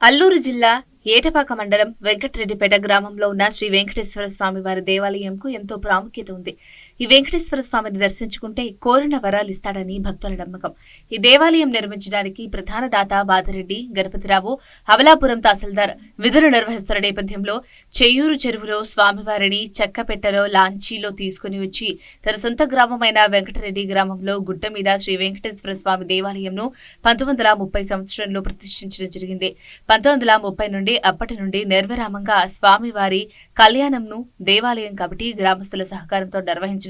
అల్లూరు జిల్లా ఏటపాక మండలం వెంకటరెడ్డిపేట గ్రామంలో ఉన్న శ్రీ వెంకటేశ్వర స్వామి వారి దేవాలయంకు ఎంతో ప్రాముఖ్యత ఉంది. ఈ వెంకటేశ్వర స్వామిని దర్శించుకుంటే కోరిన వరాలు ఇస్తాడని భక్తుల నమ్మకం. ఈ దేవాలయం నిర్మించడానికి ప్రధాన దాత బాధరెడ్డి గణపతిరావు అవలాపురం తహసీల్దార్ విధులు నిర్వహిస్తున్న నేపథ్యంలో చెయ్యూరు చెరువులో స్వామివారిని చెక్కపెట్టలో లాంచీలో తీసుకుని వచ్చి తన సొంత గ్రామమైన వెంకటరెడ్డి గ్రామంలో గుట్ట మీద శ్రీ వెంకటేశ్వర స్వామి దేవాలయంను పంతొమ్మిది వందల ముప్పై సంవత్సరంలో ప్రతిష్ఠించడం జరిగింది. పంతొమ్మిది వందల ముప్పై నుండి అప్పటి నుండి నిర్విరామంగా స్వామివారి కళ్యాణంను దేవాలయం కమిటీ గ్రామస్తుల సహకారంతో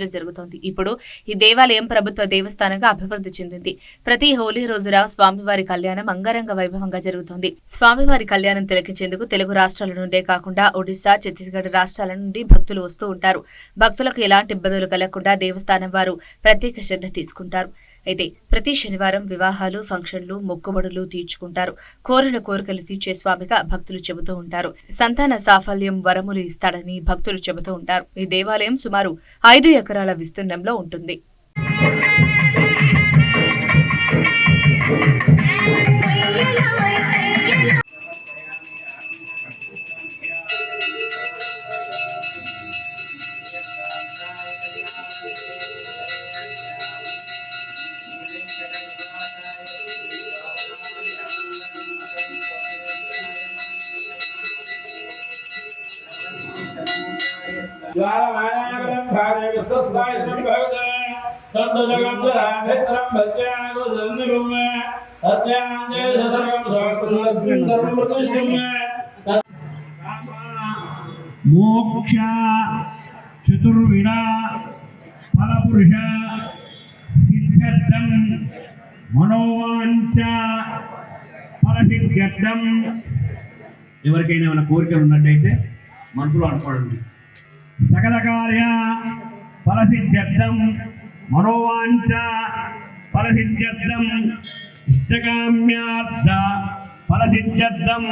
నిర్వహించడం జరుగుతోంది. ఇప్పుడు ఈ దేవాలయం ప్రభుత్వ దేవస్థానంగా అభివృద్ధి చెందింది. ప్రతి హోలీ రోజున స్వామివారి కళ్యాణం అంగరంగ వైభవంగా జరుగుతోంది. స్వామివారి కళ్యాణం తిలకించేందుకు తెలుగు రాష్ట్రాల నుండే కాకుండా ఒడిశా ఛత్తీస్గఢ్ రాష్ట్రాల నుండి భక్తులు వస్తూ ఉంటారు. భక్తులకు ఎలాంటి ఇబ్బందులు కలగకుండా దేవస్థానం వారు ప్రత్యేక శ్రద్ధ తీసుకుంటారు. అయితే ప్రతి శనివారం వివాహాలు ఫంక్షన్లు మొక్కుబడులు తీర్చుకుంటారు. కోరిన కోరికలు తీర్చే స్వామిగా భక్తులు చెబుతూ ఉంటారు. సంతాన సాఫల్యం వరములు ఇస్తాడని భక్తులు చెబుతూ ఉంటారు. ఈ దేవాలయం సుమారు ఐదు ఎకరాల విస్తీర్ణంలో ఉంటుంది. మోక్ష చతుర్విణ ఫలపురుష సిద్ధ్యర్థం మనోవాంఛ ఫలసిద్ధ్యర్థం. ఎవరికైనా ఏమైనా కోరికలు ఉన్నట్టయితే మనసులో అనుకోవడం సకల కార్య ఫలసిద్ధ్యర్థం మనోవాంఛ ఫలసిద్ధ్యర్థం ఇష్టకామ్యార్థ ఫలసిద్ధ్యర్థం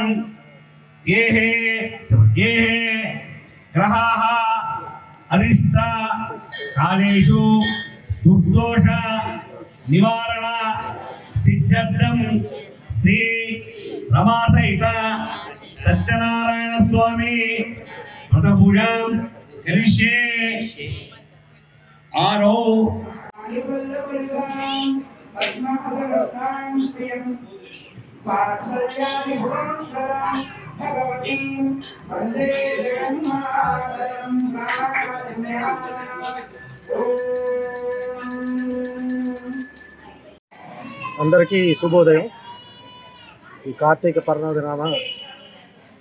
ఏహే ఏహే ఏ గ్రహాः అరిష్ట కాలేషు దుర్దోష నివారణ సిద్ధ్యర్థం శ్రీ రమాసహిత సత్యనారాయణ స్వామి వ్రతపూజాం కరిష్యే. ఆరో. అందరికీ శుభోదయం. ఈ కార్తీక పర్ణదినాన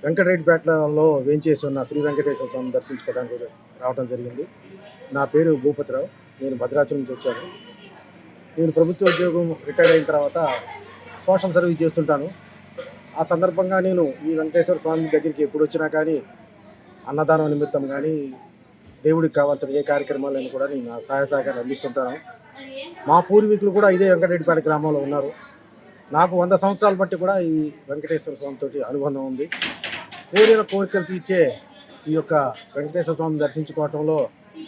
వెంకటరెడ్డిపేటలో వేంచేసి ఉన్న శ్రీ వెంకటేశ్వర స్వామిని దర్శించుకోవడానికి రావడం జరిగింది. నా పేరు భూపతిరావు. నేను భద్రాచలం నుంచి వచ్చాను. నేను ప్రభుత్వ ఉద్యోగం రిటైర్ అయిన తర్వాత సోషల్ సర్వీస్ చేస్తుంటాను. ఆ సందర్భంగా నేను ఈ వెంకటేశ్వర స్వామి దగ్గరికి ఎప్పుడు వచ్చినా కానీ అన్నదానం నిమిత్తం కానీ దేవుడికి కావాల్సిన ఏ కార్యక్రమాలను కూడా నేను నా సహాయ సహకారం అందిస్తుంటాను. మా పూర్వీకులు కూడా ఇదే వెంకటరెడ్డిపేట గ్రామంలో ఉన్నారు. నాకు వంద సంవత్సరాల బట్టి కూడా ఈ వెంకటేశ్వర స్వామితో అనుబంధం ఉంది. కోరిన కోరికలు తీర్చే ఈ యొక్క వెంకటేశ్వర స్వామిని దర్శించుకోవటంలో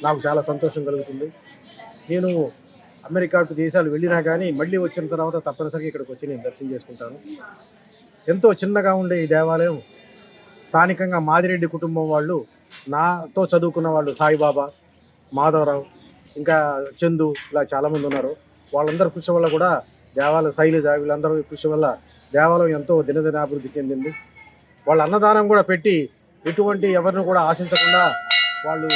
నాకు చాలా సంతోషం కలుగుతుంది. నేను అమెరికా దేశాలు వెళ్ళినా కానీ మళ్ళీ వచ్చిన తర్వాత తప్పనిసరిగా ఇక్కడికి వచ్చి నేను దర్శనం చేసుకుంటాను. ఎంతో చిన్నగా ఉండే ఈ దేవాలయం స్థానికంగా మాదిరెడ్డి కుటుంబం వాళ్ళు నాతో చదువుకున్న వాళ్ళు సాయిబాబా మాధవరావు ఇంకా చందు ఇలా చాలామంది ఉన్నారు. వాళ్ళందరి కృషి వల్ల కూడా దేవాలయ శైలజ వీళ్ళందరూ కృషి వల్ల దేవాలయం ఎంతో దినదినాభివృద్ధి చెందింది. వాళ్ళ అన్నదానం కూడా పెట్టి ఎటువంటి ఎవరిని కూడా ఆశించకుండా వాళ్ళు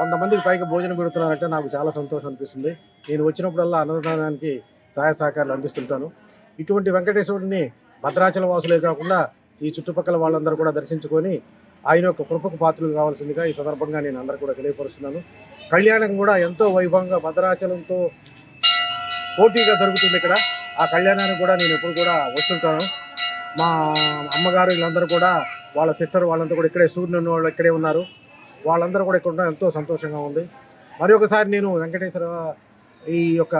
వంద మందికి పైగా భోజనం పెడుతున్నారంటే నాకు చాలా సంతోషం అనిపిస్తుంది. నేను వచ్చినప్పుడల్లా అన్నదానానికి సహాయ సహకారాలు అందిస్తుంటాను. ఇటువంటి వెంకటేశ్వరుడిని భద్రాచల వాసులే కాకుండా ఈ చుట్టుపక్కల వాళ్ళందరూ కూడా దర్శించుకొని ఆయన యొక్క కృపకు పాత్రలు కావాల్సిందిగా ఈ సందర్భంగా నేను అందరూ కూడా తెలియపరుస్తున్నాను. కళ్యాణం కూడా ఎంతో వైభవంగా భద్రాచలంతో పోటీగా జరుగుతుంది ఇక్కడ. ఆ కళ్యాణానికి కూడా నేను ఎప్పుడు కూడా వస్తుంటాను. మా అమ్మగారు వీళ్ళందరూ కూడా వాళ్ళ సిస్టర్ వాళ్ళంతా కూడా ఇక్కడే సూర్యుని వాళ్ళు ఇక్కడే ఉన్నారు. వాళ్ళందరూ కూడా ఇక్కడ ఉండడం ఎంతో సంతోషంగా ఉంది. మరి ఒకసారి నేను వెంకటేశ్వర ఈ యొక్క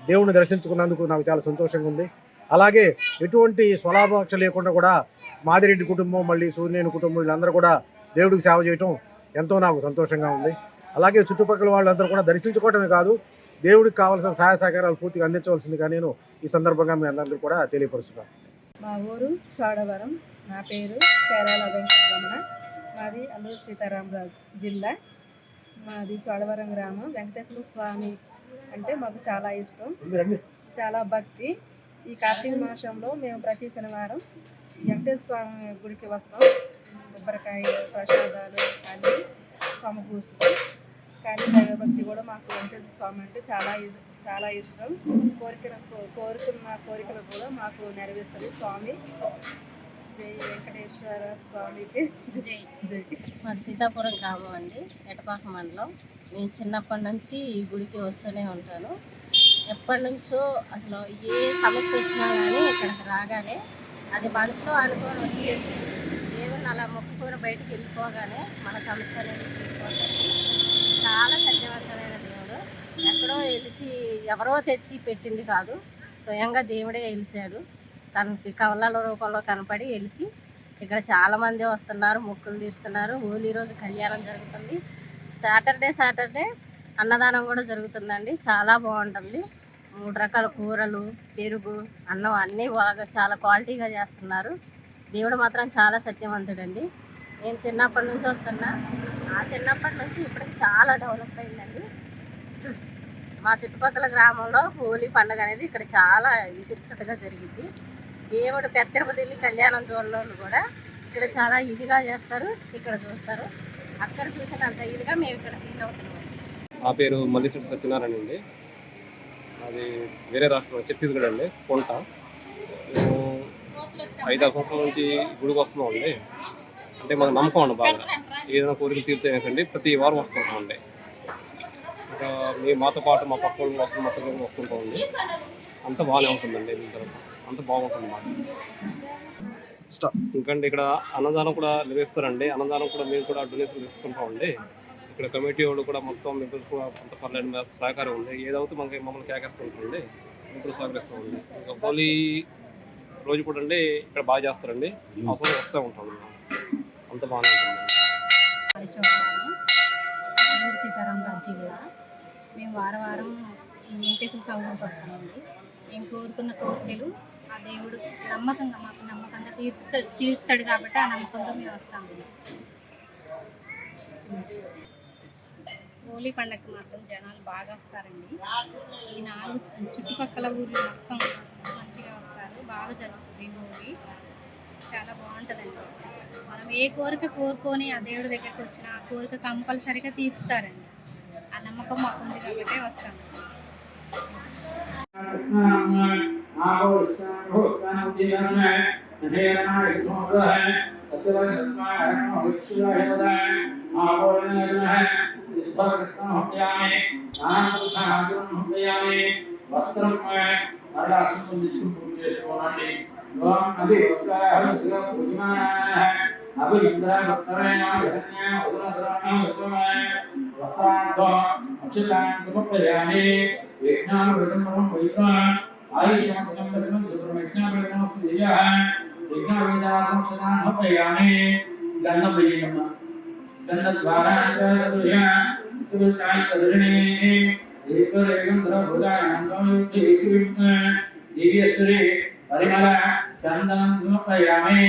దేవుణ్ణి దర్శించుకున్నందుకు నాకు చాలా సంతోషంగా ఉంది. అలాగే ఎటువంటి స్వలాభాక్ష లేకుండా కూడా మాదిరెడ్డి కుటుంబం మళ్ళీ సూర్యనేని కుటుంబం వీళ్ళందరూ కూడా దేవుడికి సేవ చేయటం ఎంతో నాకు సంతోషంగా ఉంది. అలాగే చుట్టుపక్కల వాళ్ళందరూ కూడా దర్శించుకోవటమే కాదు దేవుడికి కావాల్సిన సహాయ సహకారాలు పూర్తిగా అందించవలసిందిగా నేను ఈ సందర్భంగా మీ అందరికీ కూడా తెలియపరుస్తున్నాను. మా ఊరు చాడవరం. నా పేరు కేరాల వెంకటరమణ. మాది అల్లూరు సీతారామరాజు జిల్లా. మాది చోడవరం గ్రామం. వెంకటేశ్వర స్వామి అంటే మాకు చాలా ఇష్టం. చాలా భక్తి. ఈ కార్తీక మాసంలో మేము ప్రతి శనివారం వెంకటేశ్వర స్వామి గుడికి వస్తాం. కొబ్బరికాయ ప్రసాదాలు అన్నీ సమకూరుస్తాం. కానీ దైవభక్తి కూడా మాకు వెంకటేశ్వర స్వామి అంటే చాలా చాలా ఇష్టం. కోరికల కోరుకున్న కోరికలు కూడా మాకు నెరవేరుస్తుంది స్వామి. జై వెంకటేశ్వర స్వామికి. జై. జై. మాది సీతాపురం గ్రామం అండి ఎటపాక మండలం. నేను చిన్నప్పటి నుంచి ఈ గుడికి వస్తూనే ఉంటాను. ఎప్పటి నుంచో అసలు ఏ సమస్య వచ్చినా కానీ ఇక్కడికి రాగానే అది మనసులో అనుకోని వచ్చేసి దేవుని అలా మొక్కుకొని బయటికి వెళ్ళిపోగానే మన సమస్య అనేది తీరిపోతుంది. చాలా సత్యవంతమైన దేవుడు. ఎక్కడో వెలిసి ఎవరో తెచ్చి పెట్టింది కాదు. స్వయంగా దేవుడే వెలిసాడు తనకి కవలాల రూపంలో కనపడి వెలిసి ఇక్కడ చాలామంది వస్తున్నారు మొక్కులు తీరుస్తున్నారు. హోలీ రోజు కళ్యాణం జరుగుతుంది. సాటర్డే సాటర్డే అన్నదానం కూడా జరుగుతుందండి. చాలా బాగుంటుంది. మూడు రకాల కూరలు పెరుగు అన్నం అన్నీ బాగా చాలా క్వాలిటీగా చేస్తున్నారు. దేవుడు మాత్రం చాలా సత్యవంతుడండి. నేను చిన్నప్పటి నుంచి వస్తున్నా. ఆ చిన్నప్పటి నుంచి ఇప్పటికి చాలా డెవలప్ అయిందండి. మా చుట్టుపక్కల గ్రామంలో హోలీ పండుగ అనేది ఇక్కడ చాలా విశిష్టతగా జరిగింది. దేవుడు పెద్ద తిరుపతి వెళ్ళి కళ్యాణం చూడలోళ్ళు కూడా ఇక్కడ చాలా ఇదిగా చేస్తారు. ఇక్కడ చూస్తారు. అక్కడ చూసినంత ఇదిగా మేము ఇక్కడ ఫీల్ అవుతున్నాం. నా పేరు మల్లిశెట్టి సత్యనారాయణ అండి. అది వేరే రాష్ట్రం ఛత్తీస్గఢ్ అండి. కొంట. మేము ఐదారు సంవత్సరాల నుంచి గుడికి వస్తున్నాం అండి. అంటే మాకు నమ్మకం అండి బాగా. ఏదైనా కోరిక తీర్చేసండి ప్రతి వారం వస్తుంటాం అండి. ఇంకా మేము మాతో పాటు మా పక్క వాళ్ళు వస్తున్న మొత్తం వస్తుంటాం అండి. అంత బాగానే ఉంటుందండి దీని తర్వాత అంత బాగుంటుంది మాకు. ఎందుకంటే ఇక్కడ అన్నదానం కూడా నిర్వహిస్తారండి. అన్నదానం కూడా మేము కూడా డొనేషన్ ఇస్తుంటాం అండి ఇక్కడ కమిటీ వాళ్ళు కూడా మొత్తం మీకు కూడా కొంత పర్లేదు మీద సహకారం ఉంది. ఏదైతే మనకి మమ్మల్ని కేకేస్తుంటుంది ఇప్పుడు సహకరిస్తామండి. ఇంకా హోలీ రోజు కూడా అండి ఇక్కడ బాగా చేస్తారండి. అవసరం వస్తూ ఉంటాం అంత బాగానే ఉంటుంది. సీతారామరాజు జిల్లా. మేము వారం వారం వెంకటేశ్వర స్వామికి వస్తామండి. మేము కోరుకున్న కోరికలు ఆ దేవుడు నమ్మకంగా మాకు నమ్మకంగా తీర్చుతా తీర్చుతాడు కాబట్టి ఆ నమ్మకంతో మేము వస్తాము హోలీ పండగకి మాత్రం జనాలు బాగా వస్తారండి. ఈ నాలుగు చుట్టుపక్కల ఊర్లు మొత్తం మంచిగా వస్తారు. బాగా జరుగుతుంది హోలీ. చాలా బాగుంటుందండి. మనం ఏ కోరిక కోరుకొని ఆ దేవుడి దగ్గరికి వచ్చిన ఆ కోరిక కంపల్సరీగా తీర్చుతారండి. ఆ నమ్మకం మాకు ఉంది కాబట్టి వస్తాము వస్త్రం వరదాక్షిణం తీసుకుని పూజ చేసుకోనండి అభి వస్త్రాహ సమర్పయామి విజ్ఞాన విధమం వైద్య आयुषा विलंबतम सुब्रह्मण्यं ब्रह्मणं प्रियः यज्ञवेदार्थं सदा न प्रयामे गन्धमयीनम गन्धद्वारान्तरतुय तुलताय करुणे एकरेकं धरभुजायान्तमयुक्तेषु दिव्यसुरे परिमल चन्दनं प्रयामे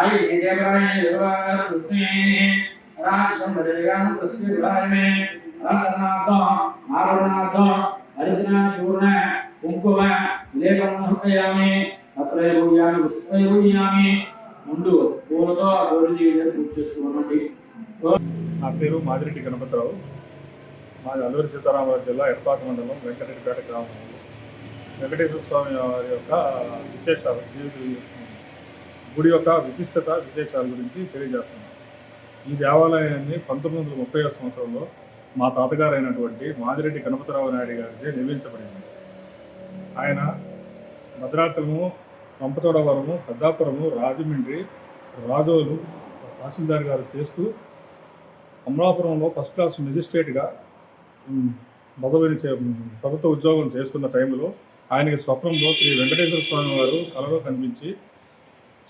आयु देवरायणे देवागर कृष्णे राक्षं भजयां तस्य विभागे रङ्गनाथो आभरणाथो నా పేరు మాదిరెడ్డి గణపతిరావు. మాది అల్లూరి సీతారామరాజు జిల్లా ఎడపాక మండలం వెంకటరెడ్డిపేట గ్రామం. వెంకటేశ్వర స్వామి వారి యొక్క విశేషాలు ఈ గుడి యొక్క విశిష్టత విశేషాల గురించి తెలియజేస్తున్నాను ఈ దేవాలయాన్ని పంతొమ్మిది వందల ముప్పై సంవత్సరంలో మా తాతగారు అయినటువంటి మాదిరెడ్డి గణపతిరావు నాయుడు గారిచే నిర్మించబడింది. ఆయన భద్రాచలము పంపతోడవరము పెద్దాపురము రాజమండ్రి రాజోలు తహసీల్దార్ గారు చేస్తూ అమలాపురంలో ఫస్ట్ క్లాస్ మెజిస్ట్రేట్గా పదవిని చే ప్రభుత్వ ఉద్యోగం చేస్తున్న టైంలో ఆయనకి స్వప్నంలో శ్రీ వెంకటేశ్వర స్వామి వారు కలలో కనిపించి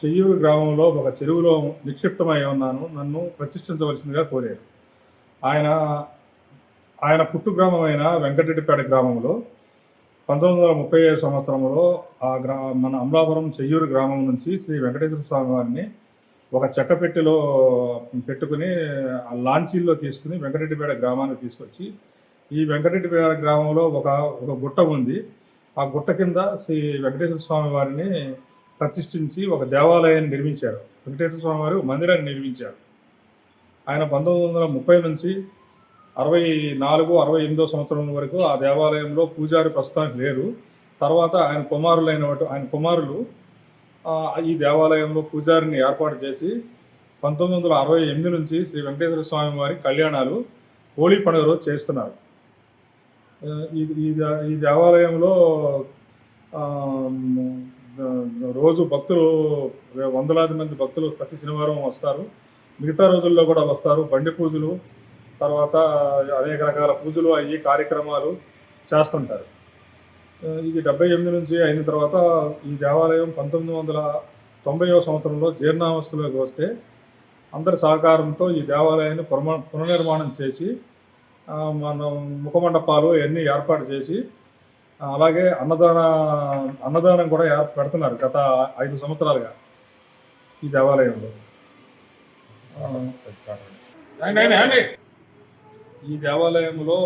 చెయ్యూరు గ్రామంలో ఒక చెరువులో నిక్షిప్తమై ఉన్నాను నన్ను ప్రతిష్ఠించవలసిందిగా కోరారు. ఆయన ఆయన పుట్టు గ్రామమైన వెంకటరెడ్డిపేట గ్రామంలో పంతొమ్మిది వందల ముప్పై ఐదు సంవత్సరంలో ఆ గ్రా మన అమలాపురం చెయ్యూరు గ్రామం నుంచి శ్రీ వెంకటేశ్వర స్వామి వారిని ఒక చెక్క పెట్టెలో పెట్టుకుని ఆ లాంచీల్లో తీసుకుని వెంకటరెడ్డిపేట గ్రామానికి తీసుకొచ్చి ఈ వెంకటరెడ్డిపేట గ్రామంలో ఒక ఒక గుట్ట ఉంది. ఆ గుట్ట కింద శ్రీ వెంకటేశ్వర స్వామి వారిని ప్రతిష్ఠించి ఒక దేవాలయాన్ని నిర్మించారు. వెంకటేశ్వర స్వామి వారు మందిరాన్ని నిర్మించారు. ఆయన పంతొమ్మిది వందల ముప్పై నుంచి అరవై నాలుగు అరవై ఎనిమిదో సంవత్సరం వరకు ఆ దేవాలయంలో పూజారి ప్రస్తుతానికి లేరు. తర్వాత ఆయన కుమారులైన ఆయన కుమారులు ఈ దేవాలయంలో పూజారిని ఏర్పాటు చేసి పంతొమ్మిది వందల అరవై ఎనిమిది నుంచి శ్రీ వెంకటేశ్వర స్వామి వారి కళ్యాణాలు హోలీ పండుగ రోజు చేస్తున్నారు. ఈ ఈ దే- ఈ దేవాలయంలో రోజు భక్తులు వందలాది మంది భక్తులు ప్రతి శనివారం వస్తారు. మిగతా రోజుల్లో కూడా వస్తారు. బండి పూజలు తర్వాత అనేక రకాల పూజలు అయ్యి కార్యక్రమాలు చేస్తుంటారు. ఇది డెబ్బై ఎనిమిది నుంచి అయిన తర్వాత ఈ దేవాలయం పంతొమ్మిది వందల తొంభైవ సంవత్సరంలో జీర్ణావస్థలోకి వస్తే అందరి సహకారంతో ఈ దేవాలయాన్ని పునర్నిర్మాణం చేసి మనం ముఖమండపాలు ఇవన్నీ ఏర్పాటు చేసి అలాగే అన్నదాన అన్నదానం కూడా ఏర్ పెడుతున్నారు గత ఐదు సంవత్సరాలుగా ఈ దేవాలయంలో. ఈ దేవాలయంలో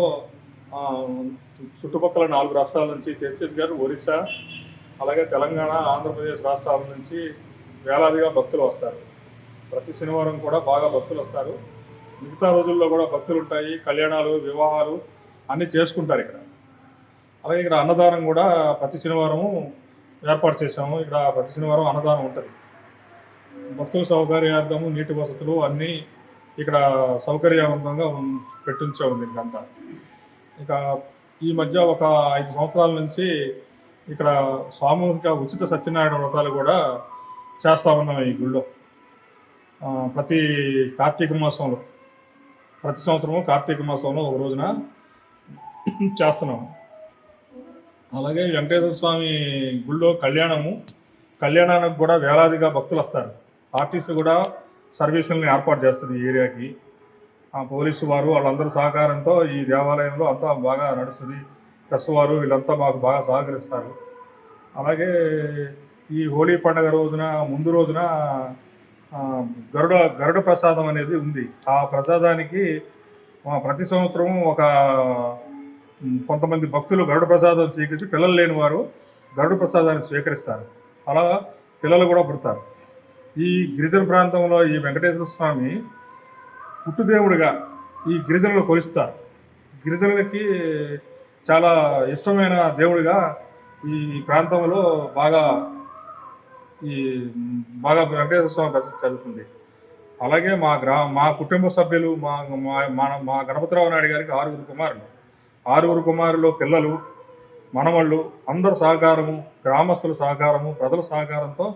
చుట్టుపక్కల నాలుగు రాష్ట్రాల నుంచి ఛత్తీస్గఢ్ ఒరిస్సా అలాగే తెలంగాణ ఆంధ్రప్రదేశ్ రాష్ట్రాల నుంచి వేలాదిగా భక్తులు వస్తారు. ప్రతి శనివారం కూడా బాగా భక్తులు వస్తారు. మిగతా రోజుల్లో కూడా భక్తులు ఉంటాయి. కళ్యాణాలు వివాహాలు అన్నీ చేసుకుంటారు ఇక్కడ. అలాగే ఇక్కడ అన్నదానం కూడా ప్రతి శనివారము ఏర్పాటు చేశాము. ఇక్కడ ప్రతి శనివారం అన్నదానం ఉంటుంది. భక్తుల సౌకర్యార్థము నీటి వసతులు అన్నీ ఇక్కడ సౌకర్యవంతంగా ఉం- ఉంది ఇదంతా ఇక ఈ మధ్య ఒక ఐదు సంవత్సరాల నుంచి ఇక్కడ సామూహిక ఉచిత సత్యనారాయణ వ్రతాలు కూడా చేస్తూ ఉన్నాం ఈ గుళ్ళో. ప్రతి కార్తీక మాసంలో ప్రతి సంవత్సరము కార్తీక మాసంలో ఒక రోజున చేస్తున్నాము అలాగే వెంకటేశ్వర స్వామి గుళ్ళో కళ్యాణము కళ్యాణానికి కూడా వేలాదిగా భక్తులు వస్తారు. ఆర్టీసీ కూడా సర్వీసులను ఏర్పాటు చేస్తుంది ఈ ఏరియాకి. పోలీసు వారు వాళ్ళందరూ సహకారంతో ఈ దేవాలయంలో అంతా బాగా నడుస్తుంది. ప్రెస్ వారు వీళ్ళంతా మాకు బాగా సహకరిస్తారు. అలాగే ఈ హోలీ పండుగ రోజున ముందు రోజున గరుడ గరుడ ప్రసాదం అనేది ఉంది. ఆ ప్రసాదానికి ప్రతి సంవత్సరం ఒక కొంతమంది భక్తులు గరుడ ప్రసాదం స్వీకరించి పిల్లలు లేని వారు గరుడ ప్రసాదాన్ని స్వీకరిస్తారు. అలా పిల్లలు కూడా పుడతారు. ఈ గిరిజన ప్రాంతంలో ఈ వెంకటేశ్వర స్వామి పుట్టుదేవుడిగా ఈ గిరిజనులు కొలుస్తారు. గిరిజనులకి చాలా ఇష్టమైన దేవుడిగా ఈ ప్రాంతంలో బాగా ఈ బాగా వెంకటేశ్వర స్వామి ప్రసిద్ధి అలాగే మా గ్రా మా కుటుంబ సభ్యులు మా మా మా- మా గణపతిరావు నాయుడు గారికి ఆరుగురు కుమారులు. ఆరుగురు కుమారులు పిల్లలు మనవళ్ళు అందరు సహకారము గ్రామస్తుల సహకారము ప్రజల సహకారంతో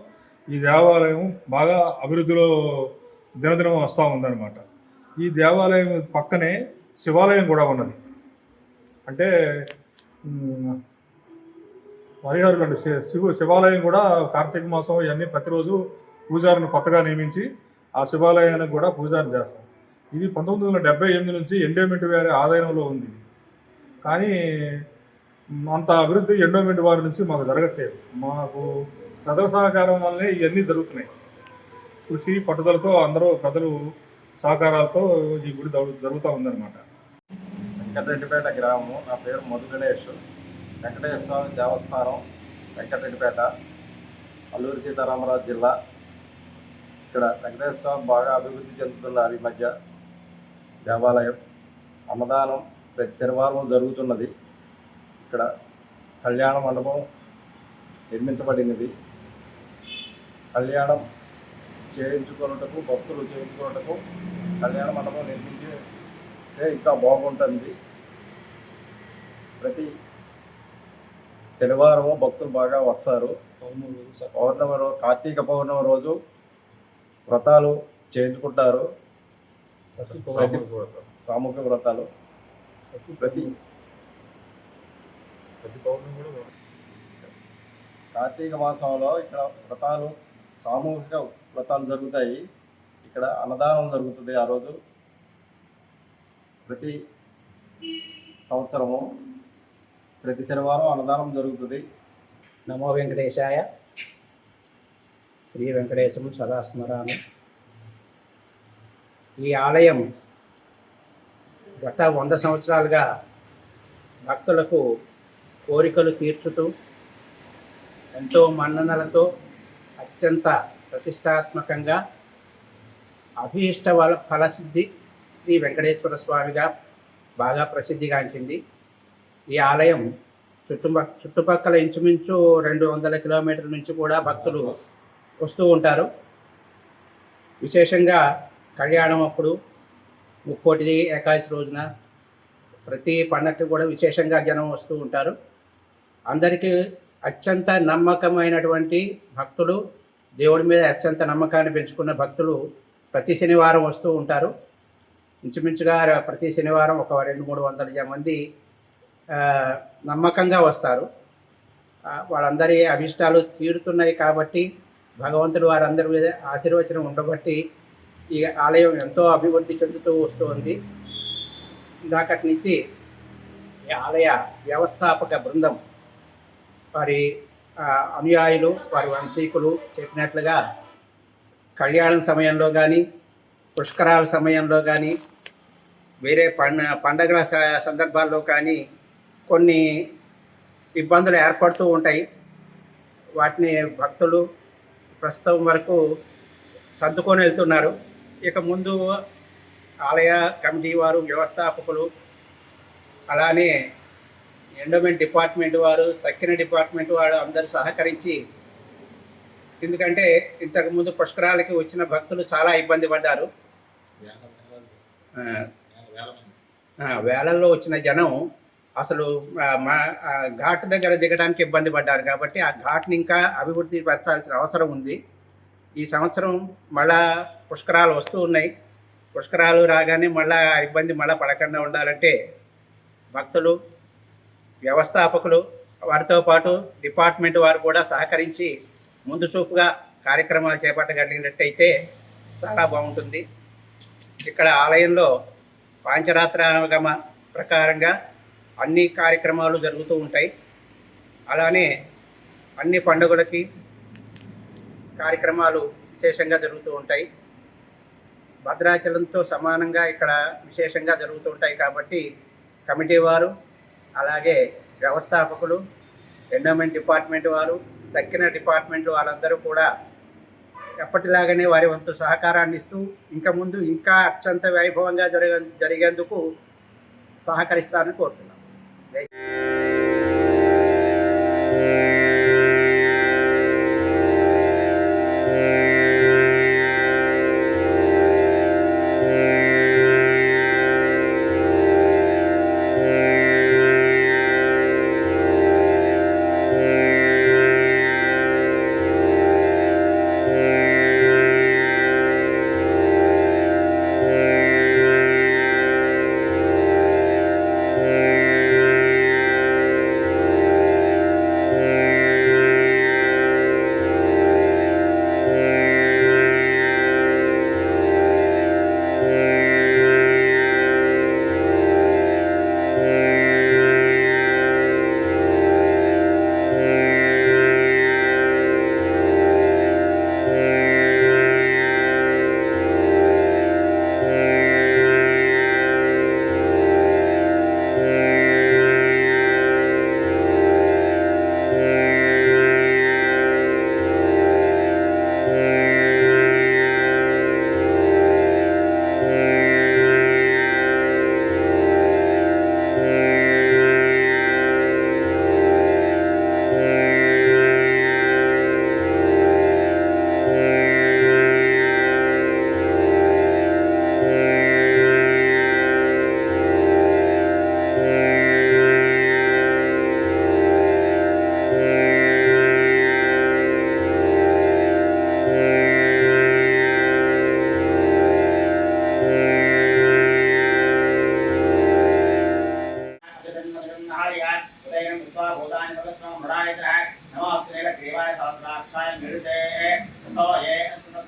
ఈ దేవాలయం బాగా అభివృద్ధిలో దినదినం వస్తూ ఉందన్నమాట. ఈ దేవాలయం పక్కనే శివాలయం కూడా ఉన్నది. అంటే ఉమ్, హరిహరులు శి- శివ శివాలయం కూడా కార్తీక మాసం ఇవన్నీ ప్రతిరోజు పూజారిని కొత్తగా నియమించి ఆ శివాలయానికి కూడా పూజారి చేస్తాం. ఇది పంతొమ్మిది వందల డెబ్బై ఎనిమిది నుంచి ఎండోమెంట్ వారి ఆదాయంలో ఉంది. కానీ అంత అభివృద్ధి ఎండోమెంట్ వారి నుంచి మాకు జరగట్లేదు. మాకు ప్రజల సహకారం వల్లే ఇవన్నీ జరుగుతున్నాయి. కృషి పట్టుదలతో అందరూ ప్రజలు సహకారాలతో ఈ గుడి జరుగుతూ ఉందన్నమాట. వెంకటరెడ్డిపేట గ్రామం నా పేరు మధు గణేష్. వెంకటేశ్వర స్వామి దేవస్థానం వెంకటరెడ్డిపేట అల్లూరి సీతారామరాజు జిల్లా. ఇక్కడ వెంకటేశ్వర స్వామి బాగా అభివృద్ధి చెందుతున్నారు ఈ మధ్య దేవాలయం. అన్నదానం ప్రతి శనివారం జరుగుతున్నది. ఇక్కడ కళ్యాణ మండపం నిర్మించబడినది. కళ్యాణం చేయించుకున్నటకు భక్తులు చేయించుకున్నటకు కళ్యాణ మండపం నిర్మించి ఇంకా బాగుంటుంది. ప్రతి శనివారం భక్తులు బాగా వస్తారు. పౌర్ణమి రోజు కార్తీక పౌర్ణమి రోజు వ్రతాలు చేయించుకుంటారు. ప్రతి సామూహిక వ్రతాలు. ప్రతి కార్తీక మాసంలో ఇక్కడ వ్రతాలు సామూహిక వ్రతాలు జరుగుతాయి. ఇక్కడ అన్నదానం జరుగుతుంది ఆ రోజు. ప్రతి సంవత్సరము ప్రతి శనివారం అన్నదానం జరుగుతుంది. నమో వెంకటేశాయ. శ్రీ వెంకటేశం సదాస్మరామి ఈ ఆలయం గత వంద సంవత్సరాలుగా భక్తులకు కోరికలు తీర్చుతూ ఎంతో మన్ననలతో అత్యంత ప్రతిష్టాత్మకంగా అభీష్ట వల ఫలసిద్ధి శ్రీ వెంకటేశ్వర స్వామిగా బాగా ప్రసిద్ధిగాంచింది. ఈ ఆలయం చుట్టుపక్క చుట్టుపక్కల ఇంచుమించు రెండు వందల కిలోమీటర్ల నుంచి కూడా భక్తులు వస్తూ ఉంటారు. విశేషంగా కళ్యాణం అప్పుడు ముక్కోటి ఏకాదశి రోజున ప్రతి పండగకి కూడా విశేషంగా జనం వస్తూ ఉంటారు. అందరికీ అత్యంత నమ్మకమైనటువంటి భక్తులు దేవుడి మీద అత్యంత నమ్మకాన్ని పెంచుకున్న భక్తులు ప్రతి శనివారం వస్తూ ఉంటారు. ఇంచుమించుగా ప్రతి శనివారం ఒక రెండు మూడు వందల మంది నమ్మకంగా వస్తారు. వాళ్ళందరి అభిష్టాలు తీరుతున్నాయి కాబట్టి భగవంతుడు వారందరి మీద ఆశీర్వచనం ఉండబట్టి ఈ ఆలయం ఎంతో అభివృద్ధి చెందుతూ వస్తుంది ఇందాకటి నుంచి ఈ ఆలయ వ్యవస్థాపక బృందం వారి అనుయాయులు వారి వంశీకులు చెప్పినట్లుగా కళ్యాణం సమయంలో కానీ పుష్కరాల సమయంలో కానీ వేరే పండ పండగల స- సందర్భాల్లో కానీ కొన్ని ఇబ్బందులు ఏర్పడుతూ ఉంటాయి. వాటిని భక్తులు ప్రస్తుతం వరకు సర్దుకొని వెళ్తున్నారు. ఇక ముందు ఆలయ కమిటీ వారు వ్యవస్థాపకులు అలానే ఎండోమెంట్ డిపార్ట్మెంట్ వారు తక్కిన డిపార్ట్మెంట్ వారు అందరు సహకరించి ఎందుకంటే ఇంతకుముందు పుష్కరాలకి వచ్చిన భక్తులు చాలా ఇబ్బంది పడ్డారు. వేలల్లో వచ్చిన జనం అసలు మా ఘాట్ దగ్గర దిగడానికి ఇబ్బంది పడ్డారు కాబట్టి ఆ ఘాట్ని ఇంకా అభివృద్ధి పరచాల్సిన అవసరం ఉంది. ఈ సంవత్సరం మళ్ళా పుష్కరాలు వస్తూ ఉన్నాయి. పుష్కరాలు రాగానే మళ్ళా ఆ ఇబ్బంది మళ్ళా పడకుండా ఉండాలంటే భక్తులు వ్యవస్థాపకులు వారితో పాటు డిపార్ట్మెంట్ వారు కూడా సహకరించి ముందు చూపుగా కార్యక్రమాలు చేపట్టగలిగినట్టయితే చాలా బాగుంటుంది. ఇక్కడ ఆలయంలో పాంచరాత్రాగమ ప్రకారంగా అన్ని కార్యక్రమాలు జరుగుతూ ఉంటాయి. అలానే అన్ని పండుగలకి కార్యక్రమాలు విశేషంగా జరుగుతూ ఉంటాయి. భద్రాచలంతో సమానంగా ఇక్కడ విశేషంగా జరుగుతూ ఉంటాయి కాబట్టి కమిటీ వారు అలాగే వ్యవస్థాపకులు ఎండోమెంట్ డిపార్ట్మెంట్ వారు తక్కిన డిపార్ట్మెంట్ వాళ్ళందరూ కూడా ఎప్పటిలాగానే వారి వంతు సహకారాన్ని ఇస్తూ ఇంకా ముందు ఇంకా అత్యంత వైభవంగా జరగ జరిగేందుకు సహకరిస్తారని కోరుతున్నాను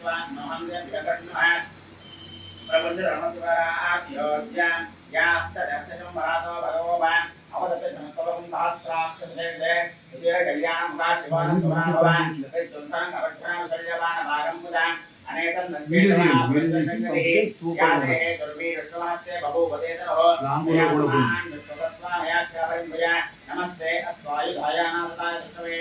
विद्वान् मोहन्यं जगन्नः प्रपञ्चधर्मसुकराद्योज्यां याश्च यस्य संवरातो भगवान् अवदपि धनस्तवं सहस्राक्षसुरेन्द्रे विजयकल्याणमुखा शिवान् सुमनाभवान् चुन्दनं कवर्धनं शल्यवान् भागं मुदान् अनेसं नमस्ते अस्वायुधायानाथाय विष्णवे